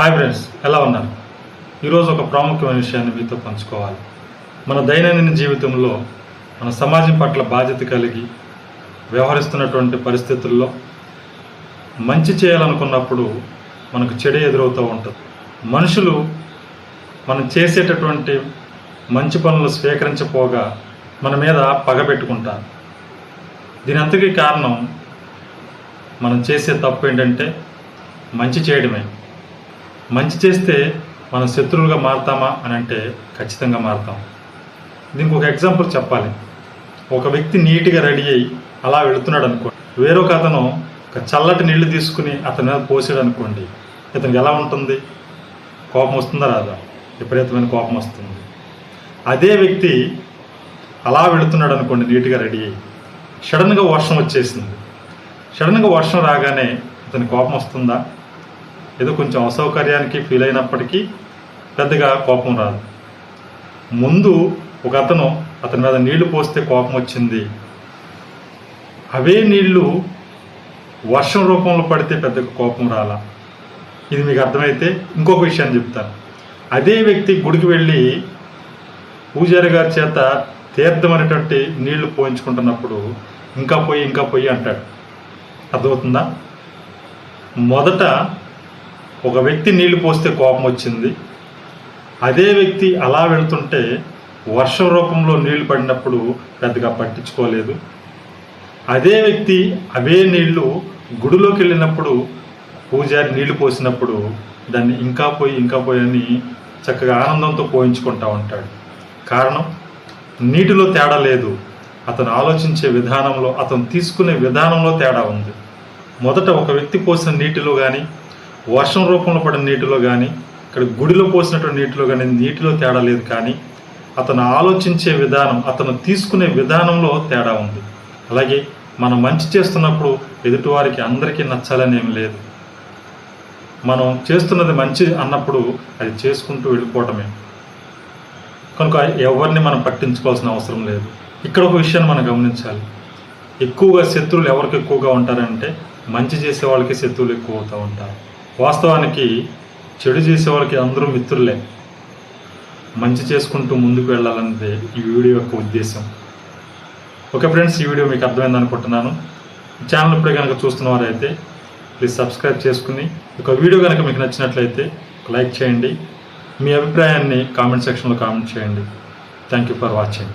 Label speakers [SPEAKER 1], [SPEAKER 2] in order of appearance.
[SPEAKER 1] Hi friends ఎలా ఉన్నారు? ఈరోజు ఒక ప్రాముఖ్యమైన విషయాన్ని మీతో పంచుకోవాలి. మన దైనందిన జీవితంలో మన సమాజం పట్ల బాధ్యత కలిగి వ్యవహరిస్తున్నటువంటి పరిస్థితుల్లో మంచి చేయాలనుకున్నప్పుడు మనకు చెడు ఎదురవుతూ ఉంటుంది. మనుషులు మనం చేసేటటువంటి మంచి పనులు స్వీకరించపోగా మన మీద పగ పెట్టుకుంటారు. దీని అంతకీ కారణం మనం చేసే తప్పు ఏంటంటే మంచి చేయడమే. మంచి చేస్తే మనం శత్రువులుగా మారుతామా అని అంటే ఖచ్చితంగా మారుతాం. దీనికి ఒక ఎగ్జాంపుల్ చెప్పాలి. ఒక వ్యక్తి నీట్గా రెడీ అయ్యి అలా వెళుతున్నాడు అనుకోండి. వేరొక అతను ఒక చల్లటి నీళ్ళు తీసుకుని అతని మీద పోసాడు అనుకోండి. ఇతనికి ఎలా ఉంటుంది? కోపం వస్తుందా రాదా? విపరీతమైన కోపం వస్తుంది. అదే వ్యక్తి అలా వెళుతున్నాడు అనుకోండి నీట్గా రెడీ అయ్యి. సడన్గా వర్షం వచ్చేసింది. సడన్గా వర్షం రాగానే అతని కోపం వస్తుందా? ఏదో కొంచెం అసౌకర్యానికి ఫీల్ అయినప్పటికీ పెద్దగా కోపం రాదు. ముందు ఒక అతను అతని మీద నీళ్ళు పోస్తే కోపం వచ్చింది. అవే నీళ్ళు వర్షం రూపంలో పడితే పెద్దగా కోపం రాలా. ఇది మీకు అర్థమైతే ఇంకొక విషయాన్ని చెప్తాను. అదే వ్యక్తి గుడికి వెళ్ళి పూజారి గారి చేత తీర్థం అనేటువంటి నీళ్ళు పోయించుకుంటున్నప్పుడు ఇంకా పోయి ఇంకా పోయి అంటాడు. అర్థమవుతుందా? మొదట ఒక వ్యక్తి నీళ్ళు పోస్తే కోపం వచ్చింది. అదే వ్యక్తి అలా వెళ్తుంటే వర్షం రూపంలో నీళ్ళు పడినప్పుడు పెద్దగా పట్టించుకోలేదు. అదే వ్యక్తి అవే నీళ్ళు గుడిలోకి వెళ్ళినప్పుడు పూజారి నీళ్ళు పోసినప్పుడు దాన్ని ఇంకా పోయి ఇంకా పోయి అని చక్కగా ఆనందంతో పోయించుకుంటా ఉంటాడు. కారణం? నీటిలో తేడా లేదు. అతను ఆలోచించే విధానంలో అతను తీసుకునే విధానంలో తేడా ఉంది. మొదట ఒక వ్యక్తి పోసిన నీటిలో కానీ వర్షం రూపంలో పడిన నీటిలో కానీ ఇక్కడ గుడిలో పోసినటువంటి నీటిలో కానీ నీటిలో తేడా లేదు కానీ అతను ఆలోచించే విధానం అతను తీసుకునే విధానంలో తేడా ఉంది. అలాగే మనం మంచి చేస్తున్నప్పుడు ఎదుటివారికి అందరికీ నచ్చాలని లేదు. మనం చేస్తున్నది మంచి అన్నప్పుడు అది చేసుకుంటూ వెళ్ళిపోవటమే. కనుక ఎవరిని మనం పట్టించుకోవాల్సిన అవసరం లేదు. ఇక్కడ ఒక విషయాన్ని మనం గమనించాలి. ఎక్కువగా శత్రువులు ఎవరికి ఎక్కువగా ఉంటారంటే మంచి చేసే వాళ్ళకి శత్రువులు ఎక్కువ అవుతూ ఉంటారు. వాస్తవానికి చెడు చేసే వాళ్ళకి అందరూ మిత్రులే. మంచి చేసుకుంటూ ముందుకు వెళ్ళాలన్నదే ఈ వీడియో యొక్క ఉద్దేశం. ఓకే ఫ్రెండ్స్ ఈ వీడియో మీకు అర్థమైంది అనుకుంటున్నాను. ఛానల్ ఇప్పుడే కనుక చూస్తున్న వారైతే ప్లీజ్ సబ్స్క్రైబ్ చేసుకుని ఒక వీడియో కనుక మీకు నచ్చినట్లయితే లైక్ చేయండి. మీ అభిప్రాయాన్ని కామెంట్ సెక్షన్లో కామెంట్ చేయండి. Thank you for watching.